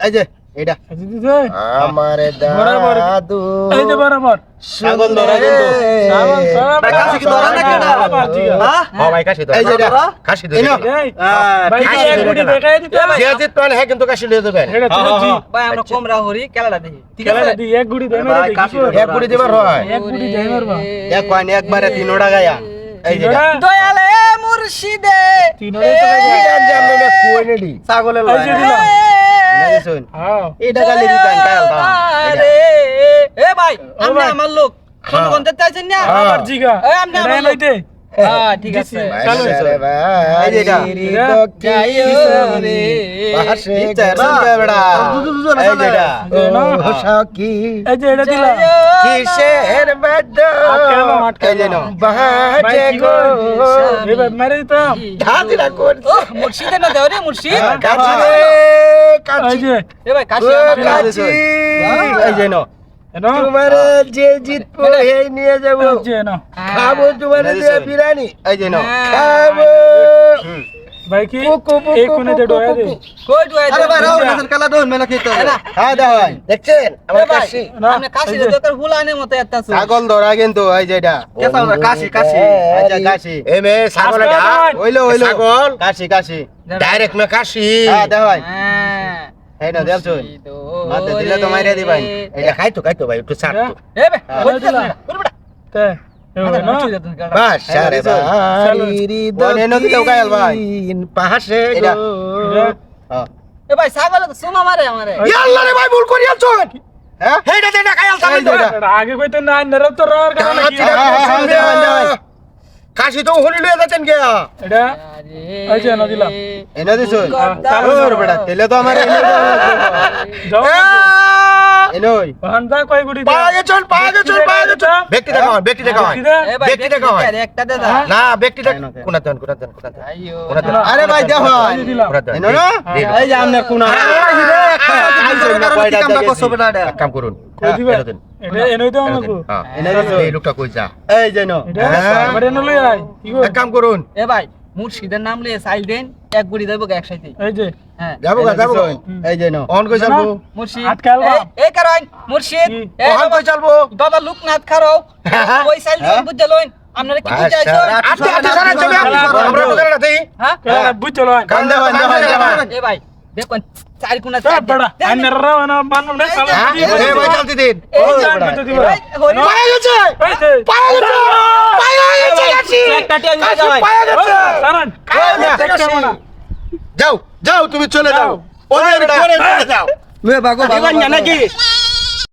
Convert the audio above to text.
এই যে এটা কাশি দিছে আমারে বরাবর। দাদু এই যে বরাবর ছাগল ধরা কিন্তু সাবান সব কাশি কি ধরা নাকি এটা? হ্যাঁ? ভাই কাশি তো এই যে কাশি তো এই নাও। এই, হ্যাঁ, ভাই ঠিক কি আছে, এক কোটি দেখাই দিতে হবে? যে জিত পান হ্যাঁ কিন্তু কাশি লিয়ে দেবেন এটা ছিল জি। ভাই আমরা কমরা হরি খেলাটা দেখি ঠিক খেলাটা আছে দি, এক গুড়ি দেয় ভাই, কাশি এক কোটি দিবার হয় এক গুড়ি দেয় মারবা। এক কয়েন একবারে তিনোটা গায়া এই যে দয়ালে মুর্শিদে। জানলে ছাগলের শুন হ্যাঁ। এটা গালি দিতাম কাল এ ভাই আপনি আমার লোক। কোন কোন চাইছেন না? হ্যাঁ। আবার জিগা। এই আপনি আমার। হ্যাঁ ঠিক আছে। চালু এই যে এটা। কিসের আটকালাম, আটকালাম। এই যে নাও। ভাই, বাজে গো? এবার মেরে দিতাম। ধাদিরা কোন। ও মুর্শিদে না দেও রে মুর্শিদ কাছি রে কাছি এ ভাই আমার কাছি। এই যে নাও। তোমার যে জিতবো এই নিয়ে যাব। এই যে এনো। খাব তোমার বিরিয়ানি। এই যে হ্যাঁ। খাব। আরে ভাই। হ্যাঁ দেখছেন? আমার কাশি। কাশি মতো ছাগল ধরা কিন্তু এই কেসা আমরা কাশি, কাশি। আচ্ছা কাশি। এ মে ছাগল এটা। আস্তে। হইল হইল ছাগল। কাশি কাশি। ডাইরেক্ট মে কাশি। হ্যাঁ ভাই। হ্যাঁ। এই না দেলছুন মাতে দিলে তো মাইরে দিবাই এটা খাইতো খাইতো ভাই একটু ছাড় তো এ হ্যাঁ। না। তে, হ্যাঁ হ্যাঁ হেইটা দেনা খাইল এই সামনে যে এটা। এটা আগে কইতে না নেরে তো রর কারণে কি হ্যাঁ। কাশি তো হলি লয়ে যাচ্ছেন কে এটা? এই যে নদীলা। এনে ওর বেটা তেলে তো আমার যাও। এনই ভান্ডা কয় গুড়ি দে গেছন পাওয়া গেছন পাওয়া গেছন ব্যক্তি দেখা হয় ব্যক্তি দেখা হয় ব্যক্তি দেখা হয়। একটা দে দা না ব্যক্তি দেখা কেন, দেন কোনা দেন কোনা দেন কোনা দেন আরে ভাই দেখো এই কোনা দেন এনো এই যে আমনের কোনা কাম করুন এনেই। হ্যাঁ। এই লোকটা কই যা এই যে নো এটা হ্যাঁ। এবারে এনে লই আই কি গো এক কাম করুন এ ভাই মুর্শিদের নাম লিয়ে সাইল দেন এক গুড়ি দেবো একসাথে। এই যে। হ্যাঁ। যাব গা যাব এই যে নো অন কই চালবো? মুর্শিদ। আটকাল বা। এই- কারণ মুর্শিদ অন কই চালবো? বাবা লোকনাথ খারো ওই সাইল দিন বুঝতে লইন। আপনারা কি বুঝাইছো আচ্ছা আচ্ছা সারা চলে আমরা তো জানা দেই হ্যাঁ। কেলা বুঝ চলো আই কান্দে হয় না এ ভাই দেখুন চার কোনা তা বড়া আন্নার রাও না না সালা। হ্যাঁ এই ভাই চলতে দিন। এই যে পায়া গেছে! পায়া গেছে! নিয়ে যাও যাও যাও তুমি চলে যাও। ওদের করে চলে যাও। লুয়ে বাগো বাগো। নাকি?